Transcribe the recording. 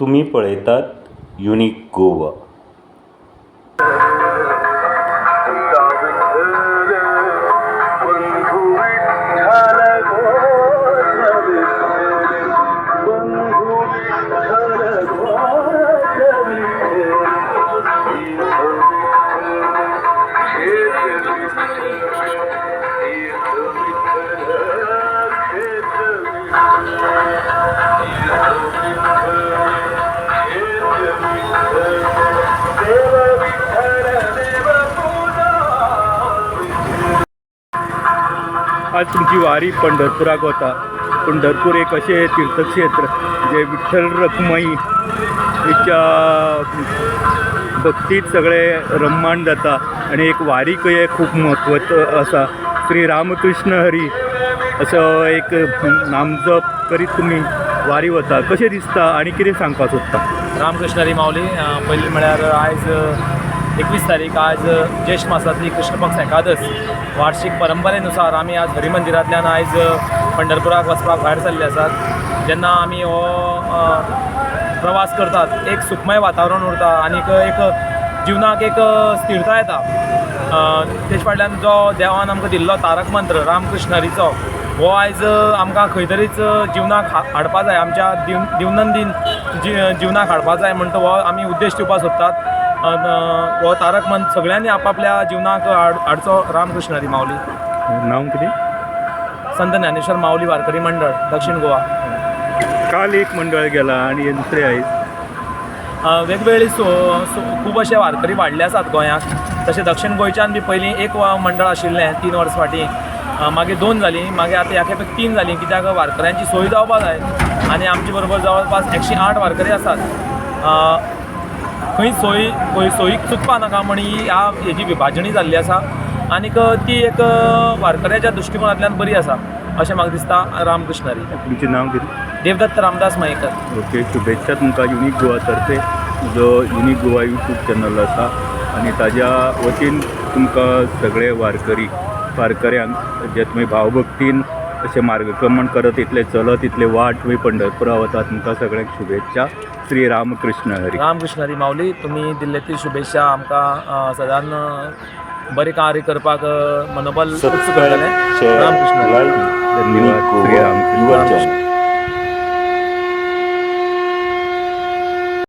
तुम्ही पळयतात युनिक गोवा. आज तुमची वारी पंढरपुराक वता पंढरपूर एक अशें तीर्थक्षेत्र जे विठ्ठल रखुमाई हिच्या भक्तीत सगळे रम्माण जाता. आणि एक वारीक हे खूप म्हत्वाचो आसा श्री रामकृष्ण हरी असो एक नामजप करीत तुमी वारी वता कशें दिसता आनी कितें सांगपाक सोदता रामकृष्ण हरी माऊली पयलीं म्हळ्यार आयज एकवीस तारीख आज ज्येष्ठ मासातली कृष्णपक्ष एकादस. वार्षिक परंपरेनुसार आमी आज हरी मंदिरांतल्यान आयज पंढरपुराक वचपाक भायर सरले आसात जेन्ना आमी हो प्रवास करतात. एक सुखमय वातावरण उरता आनीक एक जिवनाक एक स्थिरता येता. तेज फाटल्यान जो देवान आमकां दिल्लो तारक मंत्र रामकृष्ण हरीचो हो आयज आमकां खंय तरीच जिवनाक हा- हाडपा जाय. आमच्या दिव दिवनंदीन जी जिवनाक हाडपा जाय म्हणटा हो आमी उद्देश दिवपाक सोदतात. हो तारक मंत्र सगळ्यांनी आपापल्या जिवनाक हाड हाडचो रामकृष्ण हरी माऊली. नांव कितें? संत ज्ञानेश्वर माऊली वारकरी मंडळ दक्षिण गोवा. काल एक मंडळ गेला आणि दुसरे आयज अ, वेगवेगळी सो सो खूब अशे वारकरी वाडले आसात गोंयांत तशें दक्षिण गोंयच्यान बी पयलीं एक वा- मंडळ आशिल्लें तीन वर्सां फाटीं मागीर दोन जालीं मागीर आतां ह्या खेपेक तीन जालीं कित्याक वारकऱ्यांची सोय जावपा जाय आनी आमचे बरोबर जवळपास एकशे आठ वारकरी आसात खंय सोय खंय सोयीक चुकपा नाका म्हण ही ह्या हेजी विभाजणी जाल्ली आसा. आनीक ती एक वारकऱ्याच्या दृश्टिकोनांतल्यान बरी आसा अशें म्हाका दिसता रामकृष्ण हरी तुमचें नांव कितें? देवदत्त रामदास मयेकर. ओके शुभेच्छा तुमकां युनिक गोवा तर्फे. जो युनिक गोवा यूट्यूब चॅनल आसा आनी ताज्या वतीन तुमकां सगळे वारकरी वारकऱ्यांक जे तुमी भावभक्तीन अशें मार्गक्रमण करत इतले चलत इतले वाट तुमी पंढरपुरा वता तुमकां सगळ्यांक शुभेच्छा. श्री रामकृष्ण हरी. रामकृष्ण हरी माऊली तुमी दिल्ले ती शुभेच्छा आमकां अ, बरें कार्य करपाक मनोबल रामकृष्ण धन्यवाद. श्री चॅनल